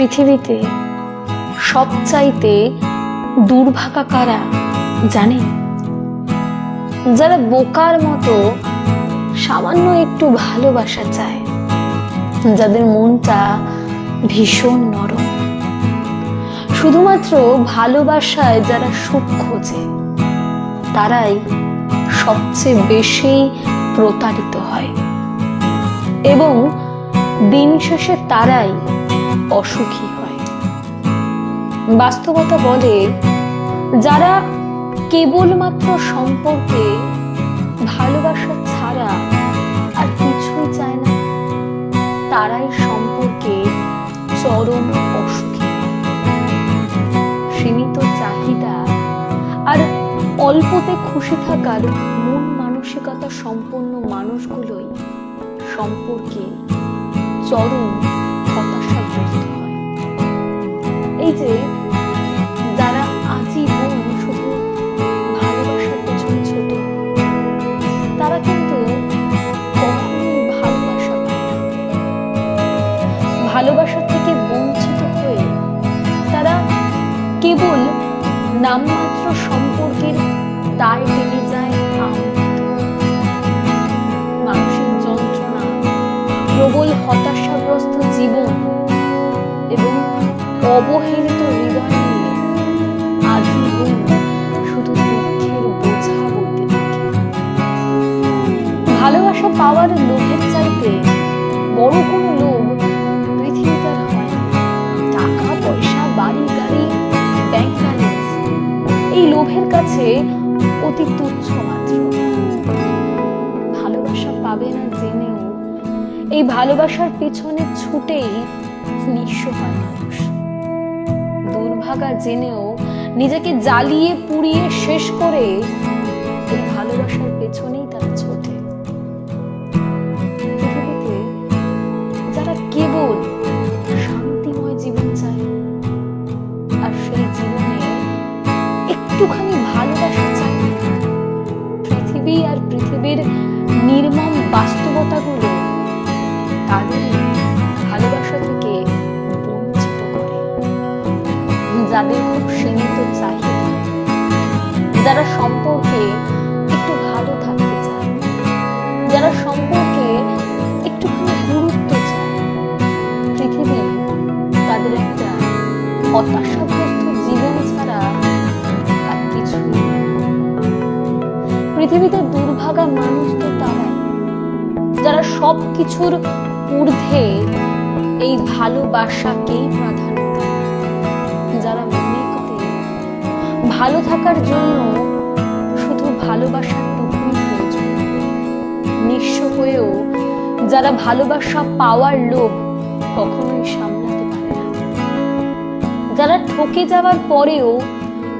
পৃথিবীতে সবচাইতে দুর্ভাগা কারা জানেন যারা বোকার মতো সামান্য একটু ভালোবাসা চায়, যাদের মনটা ভীষণ নরম। শুধুমাত্র ভালোবাসায় যারা সুখ খোঁজে, তারাই সবচেয়ে বেশি প্রতারিত হয়। এবং দিন শেষে তারাই অসুখী হয়। বাস্তবতা বলে যারা কেবলমাত্র সম্পর্কে ভালোবাসা ছাড়া আর কিছুই চায় না, তারাই সম্পর্কে চরম অসুখী। সীমিত চাহিদা আর অল্পতে খুশি থাকার মন মানসিকতা সম্পন্ন মানুষগুলোই সম্পর্কে চরম যে যারা আজীবন শুধু ভালোবাসার পেছনে ছোট, তারা কিন্তু কখনোই ভালোবাসা ভালোবাসা থেকে বঞ্চিত হয়ে তারা কেবল নামমাত্র সম্পর্কের দায় টেনে যায় মানসিক যন্ত্রণা, প্রবল হতাশাগ্রস্ত জীবন অবহেলিত হৃদয় নিয়ে শুধু বোঝা বইতে থাকে। ভালোবাসা পাওয়ার লোভের চাইতে বড় কোনো লোভ পৃথিবীতে না। টাকা, পয়সা, বাড়ি, গাড়ি ব্যাংক ব্যালেন্স এই লোভের কাছে অতি তুচ্ছ মাত্র। ভালোবাসা পাবে না জেনেও এই ভালোবাসার পেছনে ছুটেই নিঃস্ব হয়। মানুষ দুর্ভাগা জেনেও নিজেকে জ্বালিয়ে পুড়িয়ে শেষ করে এই ভালোবাসার পেছনেই তারা ছোটে। পৃথিবীতে কেবল শান্তিময় জীবন চায়, আর সেই জীবনে একটুখানি ভালোবাসা চায়, পৃথিবী আর পৃথিবীর নির্মম বাস্তবতাগুলো তাদের যাদের খুব সীমিত চাহিদা যারা সম্পর্কে একটু ভালো থাকতে চায়, যারা সম্পর্কে একটুখানি গুরুত্ব চায়, পৃথিবী তাদের একটা হতাশাগ্রস্ত জীবন ছাড়া আর নয়। পৃথিবীতে দুর্ভাগা মানুষ তো তারাই যারা সব কিছুর ঊর্ধ্বে এই ভালোবাসাকেই প্রাধান্য ভালো থাকার জন্য শুধু ভালোবাসার টুকুই প্রয়োজন। নিঃস্ব হয়েও যারা ভালোবাসা পাওয়ার লোভ কখনোই সামলাতে পারে না। যারা ঠকে যাওয়ার পরেও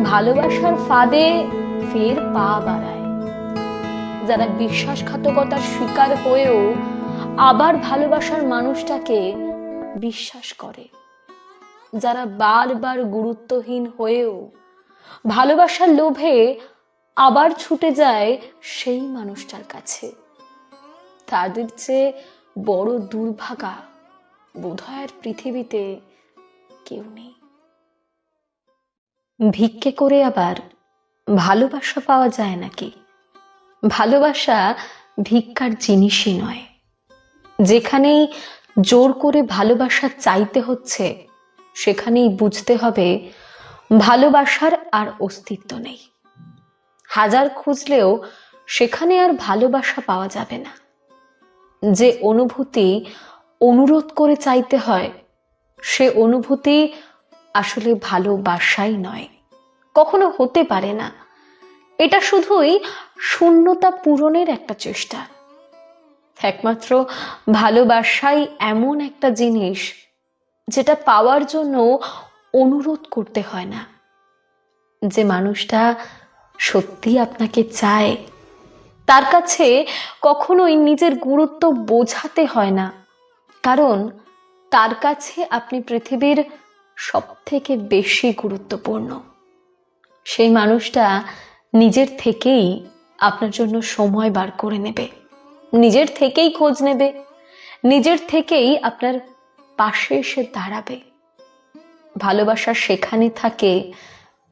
ভালোবাসার ফাঁদে ফের পা বাড়ায়। যারা বিশ্বাসঘাতকতার শিকার হয়েও আবার ভালোবাসার মানুষটাকে বিশ্বাস করে। যারা বারবার গুরুত্বহীন হয়েও ভালোবাসার লোভে আবার ছুটে যায় সেই মানুষটার কাছে। তাদের চেয়ে বড় দুর্ভাগা বোধহয় পৃথিবীতে কেউ নেই। ভিক্ষে করে আবার ভালোবাসা পাওয়া যায় নাকি? ভালোবাসা ভিক্ষার জিনিসই নয়। যেখানেই জোর করে ভালোবাসা চাইতে হচ্ছে, সেখানেই বুঝতে হবে ভালোবাসার আর অস্তিত্ব নেই। হাজার খুঁজলেও সেখানে আর ভালোবাসা পাওয়া যাবে না। যে অনুভূতি অনুরোধ করে চাইতে হয়, সে অনুভূতি আসলে ভালোবাসাই নয়। কখনো হতে পারে না। এটা শুধুই শূন্যতা পূরণের একটা চেষ্টা। একমাত্র ভালোবাসাই এমন একটা জিনিস যেটা পাওয়ার জন্য অনুরোধ করতে হয় না। যে মানুষটা সত্যি আপনাকে চায়, তার কাছে কখনোই নিজের গুরুত্ব বোঝাতে হয় না। কারণ তার কাছে আপনি পৃথিবীর সব থেকে বেশি গুরুত্বপূর্ণ। সেই মানুষটা নিজের থেকেই আপনার জন্য সময় বার করে নেবে। নিজের থেকেই খোঁজ নেবে। নিজের থেকেই আপনার পাশে এসে দাঁড়াবে। ভালোবাসা সেখানে থাকে,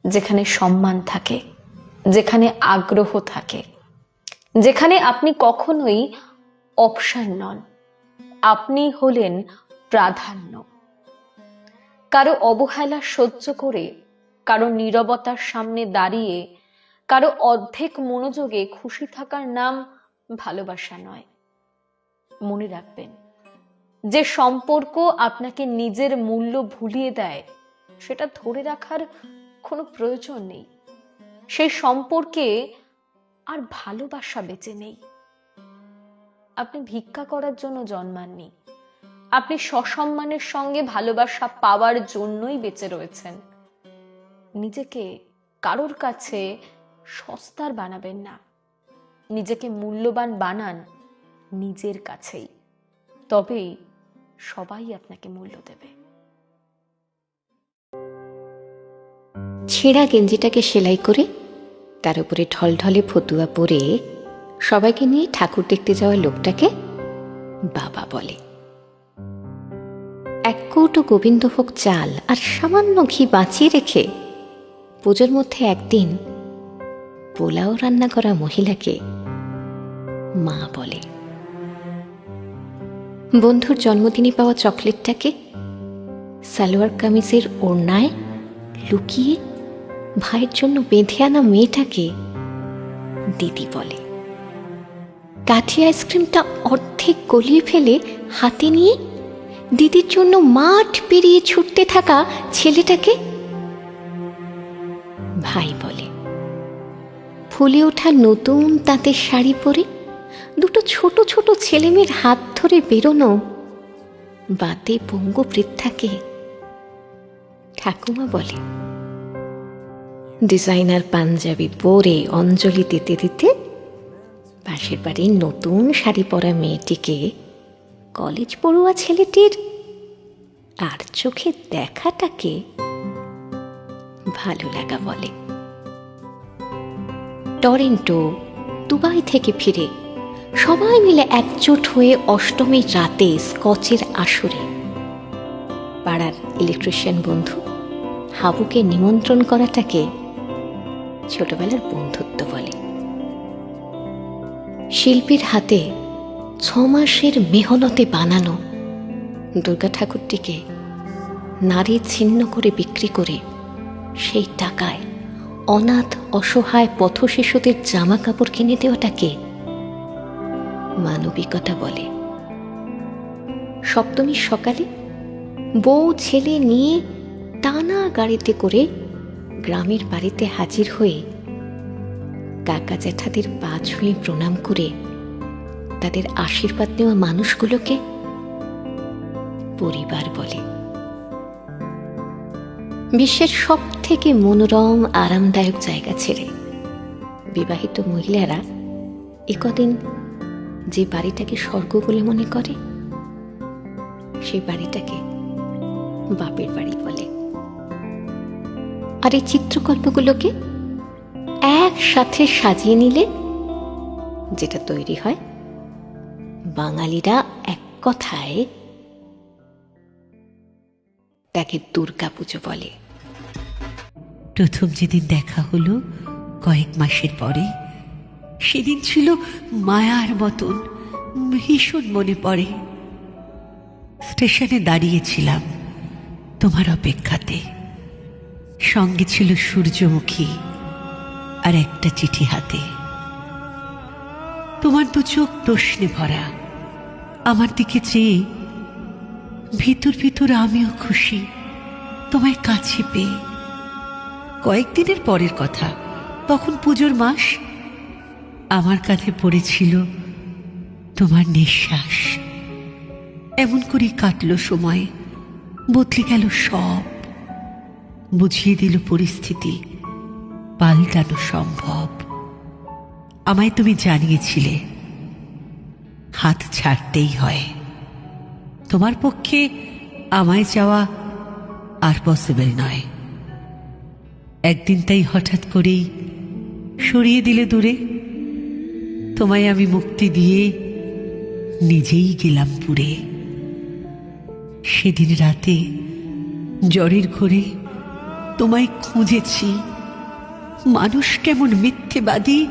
যেখানে সম্মান থাকে, যেখানে আগ্রহ থাকে। যেখানে আপনি কখনোই অপশন নন। আপনি হলেন প্রাধান্য। কারও অবহেলা সহ্য করে, কারও নীরবতার সামনে দাঁড়িয়ে, কারও অর্ধেক মনোযোগে খুশি থাকার নাম ভালোবাসা নয়। মনে রাখবেন যে সম্পর্ক আপনাকে নিজের মূল্য ভুলিয়ে দেয়, সেটা ধরে রাখার কোনো প্রয়োজন নেই। সেই সম্পর্কে আর ভালোবাসা বেঁচে নেই। আপনি ভিক্ষা করার জন্য জন্মাননি। আপনি সসম্মানের সঙ্গে ভালোবাসা পাওয়ার জন্যই বেঁচে রয়েছেন। নিজেকে কারোর কাছে সস্তার বানাবেন না। নিজেকে মূল্যবান বানান নিজের কাছেই। তবেই সবাই আপনাকে মূল্য দেবে। ছেঁড়া গেঞ্জিটাকে সেলাই করে তার উপরে ঢলঢলে ফতুয়া পরে সবাইকে নিয়ে ঠাকুর দেখতে যাওয়া লোকটাকে বাবা বলে। এক কৌটো গোবিন্দভোগ চাল আর সামান্য ঘি বাঁচিয়ে রেখে পুজোর মধ্যে একদিন পোলাও রান্না করা মহিলাকে মা বলে। বন্ধুর জন্মদিনে পাওয়া চকলেটটাকে সালোয়ার কামিজের ওড়নায় লুকিয়ে ভাইয়ের জন্য বেঁধে আনা মেয়েটাকে দিদি বলে। কাঠি আইসক্রিমটা অর্ধেক গলিয়ে ফেলে হাতে নিয়ে দিদির জন্য মাঠ পেরিয়ে ছুটতে থাকা ছেলেটাকে ভাই বলে। ফুলে ওঠা নতুন তাঁতের শাড়ি পরে দুটো ছোট ছোট ছেলেমেয়ের হাত ধরে বেরোনো বাতে পঙ্গু বৃদ্ধাকে ঠাকুমা বলে। ডিজাইনার পাঞ্জাবি পরে অঞ্জলি দিতে দিতে পাশের বাড়ির নতুন শাড়ি পরা মেয়েটিকে কলেজ পড়ুয়া ছেলেটির আর চোখে দেখাটাকে ভালো লাগা বলে। টরেন্টো, দুবাই থেকে ফিরে সবাই মিলে একজোট হয়ে অষ্টমীর রাতে স্কচের আসরে। পাড়ার ইলেকট্রিশিয়ান বন্ধু, হাবুকে নিমন্ত্রণ করাটাকে ছোটবেলার বন্ধুত্ব বলে। শিল্পীর হাতে ছ মাসের মেহনতে বানানো দুর্গা ঠাকুরটিকে নারী ছিন্ন করে বিক্রি করে সেই টাকায় অনাথ অসহায় পথ শিশুদের জামা কাপড় কিনে দেওয়াটাকে মানবিকতা বলে। সপ্তমীর সকালে বউ ছেলে নিয়ে টানা গাড়িতে করে গ্রামের বাড়িতে হাজির হয়ে কাকা জ্যাঠাদের পা ছুঁয়ে প্রণাম করে তাদের আশীর্বাদ নেওয়া মানুষগুলোকে পরিবার বলে। বিশ্বের সব থেকে মনোরম, আরামদায়ক জায়গা ছেড়ে বিবাহিত মহিলারা একদিন যে বাড়িটাকে স্বর্গ বলে মনে করে সেই বাড়িটাকে বাপের বাড়ি বলে। আর এই চিত্রকল্পগুলোকে একসাথে সাজিয়ে নিলে যেটা তৈরি হয়, বাঙালিরা এক কথায় তাকে দুর্গা পুজো বলে। প্রথম যেদিন দেখা হলো, কয়েক মাসের পরে সেদিন ছিল মায়ার মতন, ভীষণ মনে পড়ে। স্টেশনে দাঁড়িয়েছিলাম তোমার অপেক্ষাতে। সঙ্গে ছিল সূর্যমুখী আর একটা চিঠি হাতে। তোমার দু চোখ প্রশ্নে ভরা, আমার দিকে চেয়ে, ভিতর ভিতর আমিও খুশি, তোমায় কাছে পেয়ে। কয়েকদিনের পরের কথা, তখন পুজোর মাস আমার কাঁধে পড়েছিল তোমার নিঃশ্বাস। এমন করে কাটলো সময়, বদলে গেল সব। বুঝিয়ে দিল পরিস্থিতি, পাল্টানো সম্ভব। আমায় তুমি জানিয়েছিলে, হাত ছাড়তেই হয়। তোমার পক্ষে আমায় যাওয়া আর পসিবল নয়। একদিন তাই হঠাৎ করেই সরিয়ে দিলে দূরে তোমায় আমি মুক্তি দিয়ে নিজেই গেলাম পুরে। সেদিন রাতে জ্বরের ঘরে তোমায় খুঁজেছি। মানুষ কেমন মিথ্যেবাদী,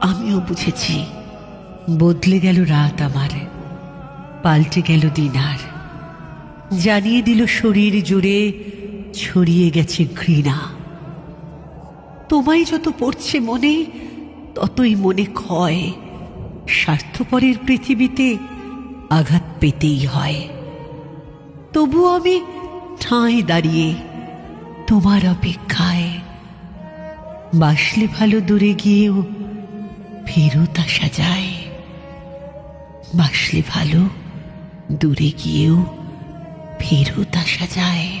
আমিও বুঝেছি। বদলে গেল রাত আমার, পাল্টে গেল দিন আর। জানিয়ে দিল শরীর জুড়ে ছড়িয়ে গেছে ঘৃণা। তোমায় যত পড়ছে মনে ততই মনে ক্ষয়। স্বার্থপরের পৃথিবীতে আঘাত পেতেই হয়। তবু আমি ঠাঁই দাঁড়িয়ে তোমার অপেক্ষায়। বাসলে ভালো দূরে গিয়েও ফেরত আসা যায়। বাসলে ভালো দূরে গিয়েও ফেরত আসা যায়।